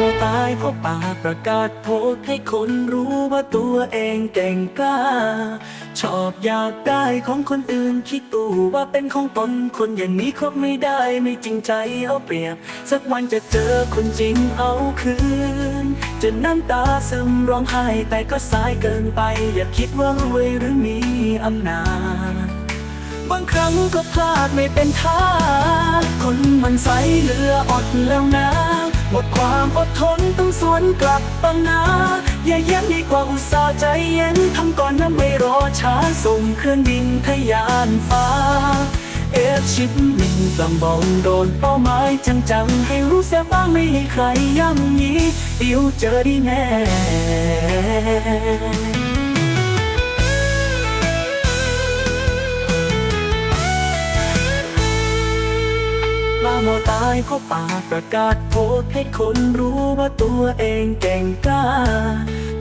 มตายเพราะปากประกาศโพสให้คนรู้ว่าตัวเองเก่งกล้า ชอบอยากได้ของคนอื่นคิดตูว่าเป็นของตนคนอย่างนี้คบไม่ได้ไม่จริงใจเอาเปรียบ สักวันจะเจอคนจริงเอาคืน จะน้ำตาซึมร้องไห้แต่ก็สายเกินไป อย่าคิดว่ารวยหรือมีอำนาจบางครั้งก็พลาดไม่เป็นท่าคนมันใสเหลืออดแล้วนะ หมดความอดทนต้องสวนกลับปังนาอย่าเย็นดีกว่าอุตส่าห์ใจเย็นทำก่อนนะไม่รอช้าส่งเครื่องบินทะยานฟ้าเอฟชิปมินลำบองโดนเป้าหมายจังๆให้รู้เสียบ้างไม่ให้ใครย่ำยีเดี๋ยวเจอดีแน่ ลาโมตายเพราะปากประกาศโพสให้คนรู้ว่าตัวเองเก่งกล้า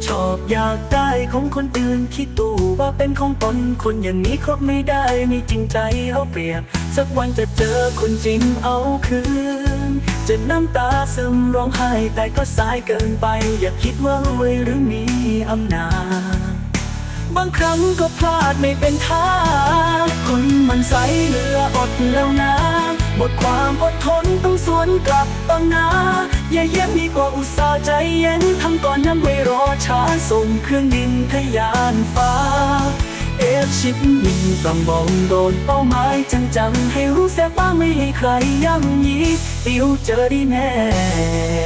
ชอบอยากได้ของคนอื่นคิดตูว่าเป็นของตนคนอย่างนี้ครบไม่ได้ไม่จริงใจเอาเปรียบ สักวันจะเจอคนจริงเอาคืน จะน้ำตาซึมร้องไห้แต่ก็สายเกินไป อย่าคิดว่ารวยหรือมีอำนาจบางครั้งก็พลาดไม่เป็นท่าคนมันใสเหลืออดแล้วนะ หมดความอดทนต้องสวนกลับต้องนาอย่าเย็นดีกว่าอุตส่าห์ใจเย็นทำก่อนนั้นไว้รอช้าส่งเครื่องบินทะยานฟ้า เอฟชิปมินต้องมองโดนเป้าหมายจังๆ ให้รู้เสียบ้างไม่ให้ใครย่ำยีติวเจอดีแน่